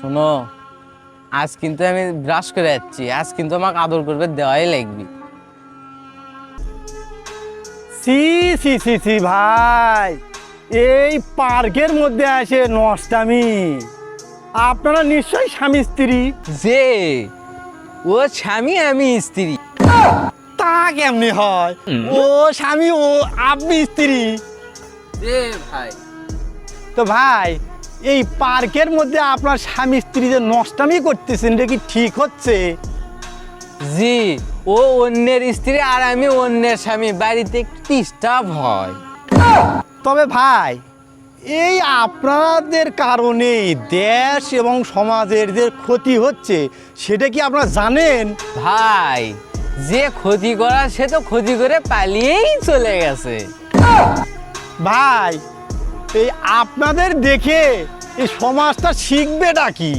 শোনো আজ কিন্তু আমি ব্রাশ করে যাচ্ছি। আজ কিন্তু আমাকে আদর করবে দেওয়াই লাগবে। সি সি সি সি ভাই এই পার্কের মধ্যে আসে নষ্টামি। আপনারা নিশ্চয়ই স্বামী স্ত্রী। যে ও স্বামী আমি স্ত্রী। তা কেমনি হয়? ও স্বামী ও আপনি স্ত্রী। যে ভাই। তো ভাই এই পার্কের মধ্যে আপনার স্বামী স্ত্রী যে নষ্টামি করতেছেন এটা কি ঠিক হচ্ছে? জি ও অন্যের স্ত্রী আর আমি অন্যের স্বামী বাড়িতে ডিস্টার্ব হয়। তবে ভাই এই আপনাদের কারণে দেশ এবং সমাজের যে ক্ষতি হচ্ছে সেটা কি আপনারা জানেন? ভাই যে ক্ষতি করা সে তো ক্ষতি করে পালিয়েই চলে গেছে। ভাই এই আপনাদের দেখে এই সমাজটা শিখবেটা কি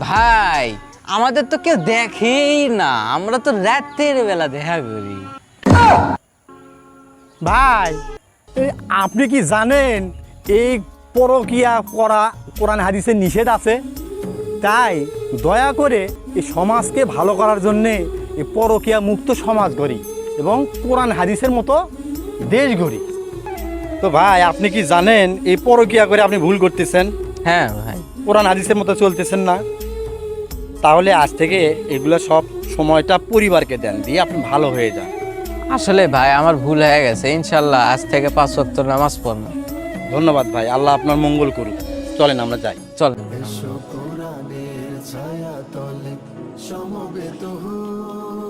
ভাই আমাদের তো কেউ দেখেই না। আমরা তো রাতের বেলা দেখা করি। ভাই এই আপনি কি জানেন এই পরকিয়া করা কোরআন হাদিসে নিষেধ আছে? তাই দয়া করে এই সমাজকে ভালো করার জন্যে এই পরকিয়া মুক্ত সমাজ গড়ি এবং কোরআন হাদিসের মতো দেশ গড়ি। তো ভাই আপনি কি জানেন এই পরকিয়া করে আপনি ভুল করতেছেন? হ্যাঁ ভাই। কোরআন হাদিসের মতো চলতেছেন না। তাহলে আজ থেকে এগুলো সব সময়টা পরিবারকে দেন দিয়ে আপনি ভালো হয়ে যান। আসলে ভাই আমার ভুল হয়ে গেছে। ইনশাল্লাহ আজ থেকে পাঁচ ওয়াক্ত নামাজ পড়ব। ধন্যবাদ ভাই আল্লাহ আপনার মঙ্গল করুক। চলেন আমরা যাই। চল ছায়া তলে সমবেত হই